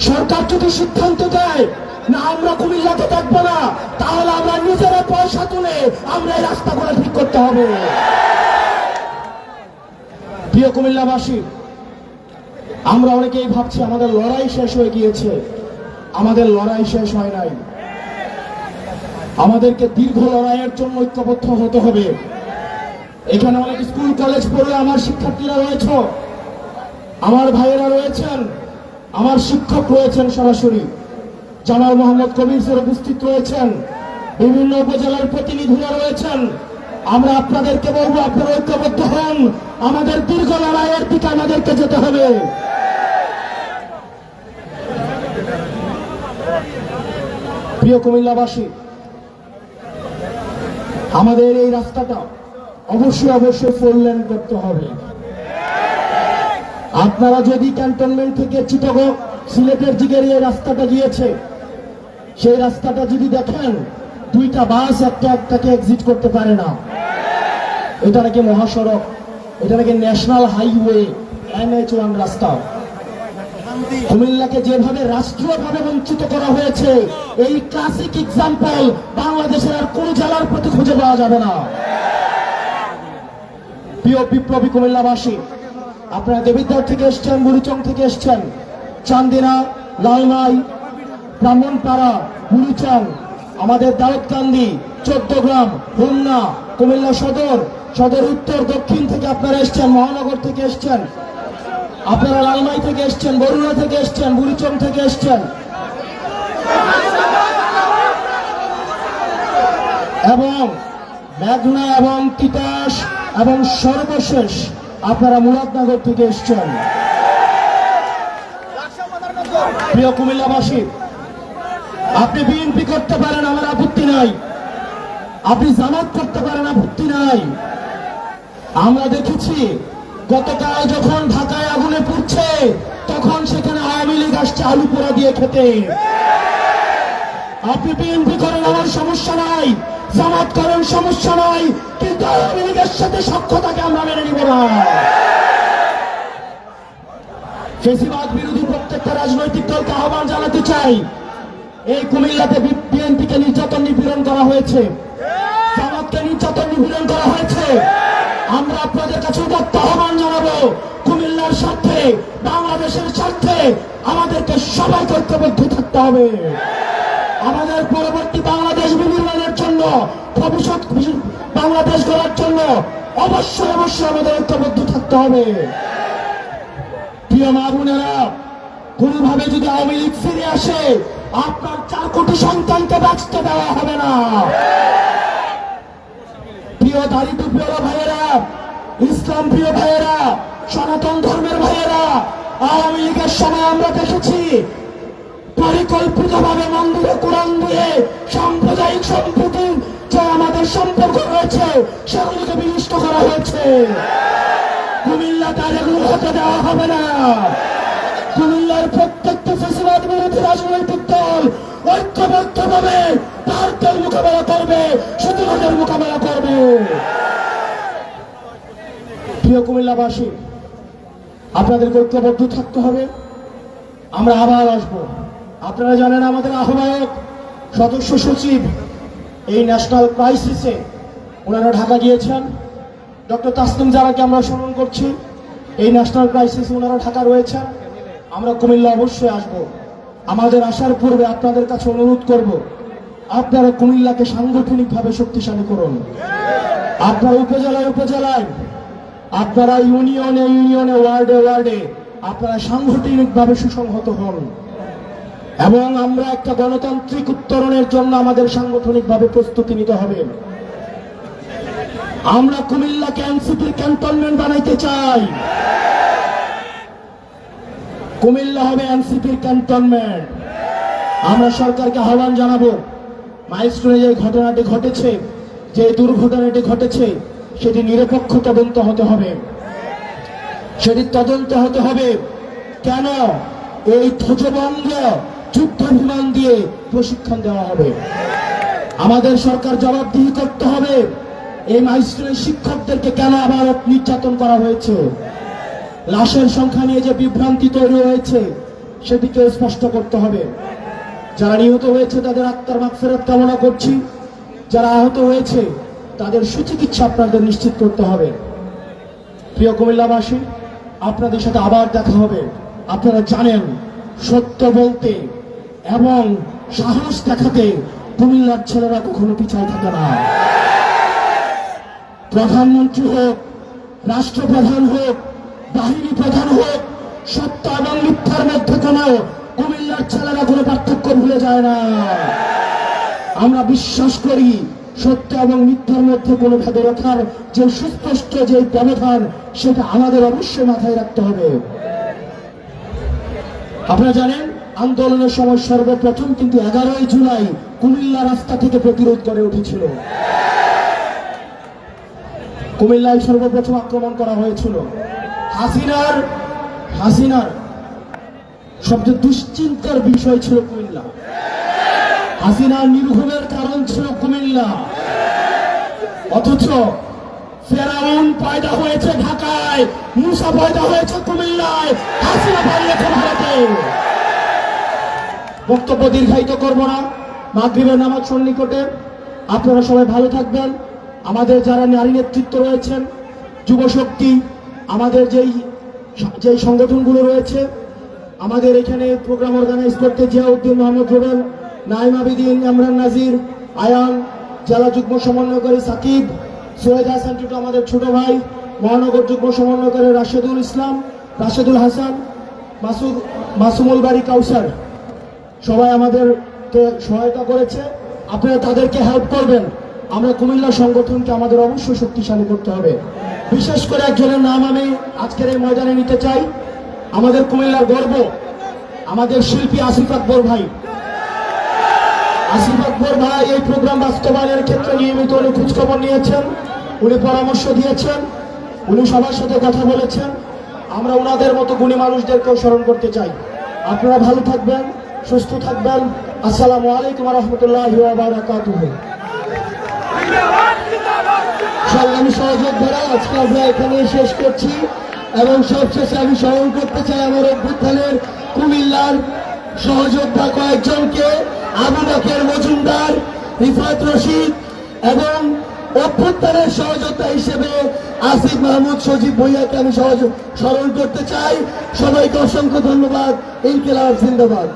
সরকার যদি সিদ্ধান্ত দেয়, না, আমরা কুমিল্লাকে থাকব না, তাহলে আমরা নিজেরা পয়সা তুলে আমরা এই রাস্তাগুলো ঠিক করতে হবে। প্রিয় কুমিল্লাবাসী, আমরা অনেকেই ভাবছি আমাদের লড়াই শেষ হয়ে গিয়েছে। আমাদের লড়াই শেষ হয় নাই। আমাদেরকে দীর্ঘ লড়াইয়ের জন্য ঐক্যবদ্ধ হতে হবে। এখানে অনেক স্কুল, কলেজ পড়ে আমার শিক্ষার্থীরা রয়েছে। আমার ভাইয়েরা রয়েছেন। আমার শিক্ষক রয়েছেন সরাসরি। জামাল মোহাম্মদ কবির স্যার উপস্থিত রয়েছেন। বিভিন্ন উপজেলার প্রতিনিধিরা রয়েছেন। আমরা আপনাদেরকে বলব, আপনারা ঐক্যবদ্ধ হন। আমাদের দীর্ঘ লড়াইয়ের দিকে আমাদেরকে যেতে হবে। প্রিয় কুমিল্লাবাসী, আমাদের এই রাস্তাটা অবশ্যই অবশ্যই ফোর লেন করতে হবে। আপনারা যদি ক্যান্টনমেন্ট থেকে চিটাগং, সিলেটের দিকের এই রাস্তাটা গিয়েছে, সেই রাস্তাটা যদি দেখেন, দুইটা বাস একটা একটাকে এক্সিট করতে পারে না। এটা নাকি মহাসড়ক, এটা নাকি ন্যাশনাল হাইওয়ে এনএইচ ওয়ান রাস্তা। কুমিল্লাকে যেভাবে রাষ্ট্রীয়ভাবে বঞ্চিত করা হয়েছে, এই ক্লাসিক এক্সাম্পল বাংলাদেশের আর কোন জেলার প্রতি খুঁজে পাওয়া যাবে না। প্রিয় বিপ্লবী কুমিল্লাবাসী আপনারা দেবিদ্বার থেকে এসছেন, বুড়িচং থেকে এসছেন। চান্দিনা, লালমাই, ব্রাহ্মণপাড়া, বুড়িচং, আমাদের দাউদকান্দি চোদ্দগ্রাম হোমনা, কুমিল্লা সদর সদর উত্তর, দক্ষিণ থেকে আপনারা এসছেন, মহানগর থেকে এসছেন। আপনারা লালমাই থেকে এসছেন, বরুণা থেকে এসছেন, বুড়িচং থেকে এসছেন। এবং মেঘনা এবং তিতাস এবং সর্বশেষ আপনারা মুরাদনগর থেকে এসছেন। প্রিয় কুমিল্লাবাসী, আপনি বিএনপি করতে পারেন, আমার আপত্তি নাই। আপনি জামাত করতে পারেন, আপত্তি নাই। আমরা দেখেছি, গতকাল যখন ঢাকায় আগুনে পুড়ছে, তখন সেখানে আওয়ামী লীগ আসছে আলু পোড়া দিয়ে খেতে। আপনি বিএনপি করেন, আমার সমস্যা নাই। জামাত করেন, সমস্যা নাই, কিন্তু আওয়ামী লীগের সাথে সক্ষতাকে আমরা মেনে নিব না। বিরোধী প্রত্যেকটা রাজনৈতিক দলকে আহ্বান জানাতে চাই। এই কুমিল্লাতে নির্যাতন নিপীড়ন করা হয়েছে। জামাতকে নির্যাতন নিপীড়ন করা হয়েছে। আমরা আপনাদের কাছে উদাত্ত আহ্বান জানাব, কুমিল্লার স্বার্থে, বাংলাদেশের স্বার্থে আমাদেরকে সবাই ঐক্যবদ্ধ থাকতে হবে। আমাদের পরবর্তী বাংলাদেশ বিনির্মাণের জন্য ভবিষ্যৎ বাংলাদেশ গড়ার জন্য অবশ্যই অবশ্যই আমাদের ঐক্যবদ্ধ থাকতে হবে। প্রিয় মা বোনেরা, কোনোভাবে যদি আওয়ামী লীগ ফিরে আসে, আপনার চার কোটি সন্তানকে বাঁচতে দেওয়া হবে না। প্রিয় দারিদ্র প্রিয় ভাইয়েরা, ইসলাম প্রিয় ভাইয়েরা, সনাতন ধর্মের ভাইয়েরা, আওয়ামী লীগের সময় আমরা দেখেছি পরিকল্পিতভাবে মন্দিরে কোরআন দিয়ে সাম্প্রদায়িক সম্প্রীতি যে আমাদের সম্পর্ক রয়েছে, সেগুলিকে বিনষ্ট করা হয়েছে। কুমিল্লা তার এগুলো হতে দেওয়া হবে না। কুমিল্লার প্রত্যেকটা ফেসিবাদ বিরোধী রাজনৈতিক দল ভারতের মোকাবেলা করবে মোকাবেলা করবে। প্রিয় কুমিল্লাবাসী আপনাদের ঐক্যবদ্ধ থাকতে হবে। আমরা আবার আসব। আপনারা জানেন আমাদের আহ্বায়ক, সদস্য সচিব এই ন্যাশনাল ক্রাইসিসে ওনারা ঢাকা গিয়েছেন। ডক্টর তাসলিম জারাকে আমরা স্মরণ করছি। এই ন্যাশনাল ক্রাইসিসে ওনারা ঢাকা রয়েছেন। আমরা কুমিল্লা অবশ্যই আসব। আমাদের আসার পূর্বে আপনাদের কাছে অনুরোধ করব, আপনারা কুমিল্লাকে সাংগঠনিকভাবে শক্তিশালী করুন। আপনারা উপজেলায় উপজেলায়, আপনারা ইউনিয়নে ইউনিয়নে, ওয়ার্ডে ওয়ার্ডে আপনারা সাংগঠনিকভাবে সুসংহত হন। এবং আমরা একটা গণতান্ত্রিক উত্তরণের জন্য আমাদের সাংগঠনিকভাবে প্রস্তুতি নিতে হবে। আমরা কুমিল্লাকে এনসিপির ক্যান্টনমেন্ট বানাইতে চাই। কুমিল্লা হবে এনসিপির ক্যান্টনমেন্ট। আমরা সরকারকে আহ্বান জানাব, মাইলস্টোনে যে ঘটনাটি ঘটেছে, যে দুর্ঘটনাটি ঘটেছে, সেটি নিরপেক্ষ তদন্ত হতে হবে। সেটি তদন্ত হতে হবে। কেন? এই ধ্বজবঙ্গ যুদ্ধ বিমান দিয়ে প্রশিক্ষণ দেওয়া হবে। আমাদের সরকার জবাবদিহি করতে হবে। এই মাইস্ট্রের শিক্ষকদেরকে কেন আবার নির্যাতন করা হয়েছে? লাশের সংখ্যা নিয়ে যে বিভ্রান্তি তৈরি হয়েছে সেদিকে স্পষ্ট করতে হবে। যারা নিহত হয়েছে, তাদের আত্মার মাগফিরাত কামনা করছি। যারা আহত হয়েছে, তাদের সুচিকিৎসা আপনাদের নিশ্চিত করতে হবে। প্রিয় কুমিল্লাবাসী, আপনাদের সাথে আবার দেখা হবে। আপনারা জানেন, সত্য বলতে এবং সাহস দেখাতে কুমিল্লার ছেলেরা কখনো পিছায় থাকে না। প্রধানমন্ত্রী হোক, রাষ্ট্রপ্রধান হোক, বাহিনী প্রধান হোক, সত্য এবং মিথ্যার মধ্যে কোনো কুমিল্লার ছেলেরা কোনো পার্থক্য ভুলে যায় না। আমরা বিশ্বাস করি সত্য এবং মিথ্যার মধ্যে কোনো ভেদে রাখার যে সুস্পষ্ট যে ব্যবধান, সেটা আমাদের অবশ্যই মাথায় রাখতে হবে। আপনারা জানেন আন্দোলনের সময় সর্বপ্রথম কিন্তু এগারোই জুলাই কুমিল্লা রাস্তা থেকে প্রতিরোধ করে উঠেছিল। কুমিল্লায় সর্বপ্রথম আক্রমণ করা হয়েছিল। হাসিনার হাসিনার সবচেয়ে দুশ্চিন্তার বিষয় ছিল কুমিল্লা। হাসিনার নির্ভুলের কারণ ছিল কুমিল্লা। অথচ ফেরাউন পয়দা হয়েছে ঢাকায়, মুসা পয়দা হয়েছে কুমিল্লায়, হাসিনা পালিয়েছে ভারতে। বক্তব্য দীর্ঘায়িত করব না। মাগরিবের নামাজ সন্নিকটে আপনারা সবাই ভালো থাকবেন। আমাদের যারা নারী নেতৃত্ব রয়েছেন, যুব শক্তি, আমাদের যেই যেই সংগঠনগুলো রয়েছে, আমাদের এখানে প্রোগ্রাম অর্গানাইজ করতে জিয়াউদ্দিন মোহাম্মদ রুবেল, নাইম আবিদিন, ইমরান নাজির, আয়ান, জেলা যুগ্ম সমন্বয়কারী সাকিব, সোহেদ হাসান টুটু আমাদের ছোট ভাই, মহানগর যুগ্ম সমন্বয়কারী রাশেদুল ইসলাম, রাশেদুল হাসান, মাসুদ, মাসুমুল বাড়ি কাউসার। সবাই আমাদেরকে সহায়তা করেছে। আপনারা তাদেরকে হেল্প করবেন। আমরা কুমিল্লা সংগঠনকে আমাদের অবশ্যই শক্তিশালী করতে হবে। বিশেষ করে একজনের নাম আমি আজকের এই ময়দানে নিতে চাই। আমাদের কুমিল্লার গর্ব, আমাদের শিল্পী আসিফ আকবর ভাই। আসিফ আকবর ভাই এই প্রোগ্রাম বাস্তবায়নের ক্ষেত্রে নিয়মিত উনি খোঁজখবর নিয়েছেন, উনি পরামর্শ দিয়েছেন, উনি সবার সাথে কথা বলেছেন। আমরা ওনাদের মতো গুণী মানুষদেরকেও স্মরণ করতে চাই। আপনারা ভালো থাকবেন। সুস্থ থাকবেন। আসসালামু আলাইকুম রহমতুল্লাহ সহযোদ্ধারা, আজকে আমরা এখানে শেষ করছি এবং সবশেষে আমি স্মরণ করতে চাই আমার অভ্যুত্থানের কুমিল্লার সহযোদ্ধা কয়েকজনকে, আবু বাকের মজুমদার, রিফাত রশিদ এবং অভ্যুত্থানের সহযোদ্ধা হিসেবে আসিফ মাহমুদ সজীব ভৈয়াকে আমি সহযোগ স্মরণ করতে চাই। সবাইকে অসংখ্য ধন্যবাদ। ইনকিলাব, জিন্দাবাদ।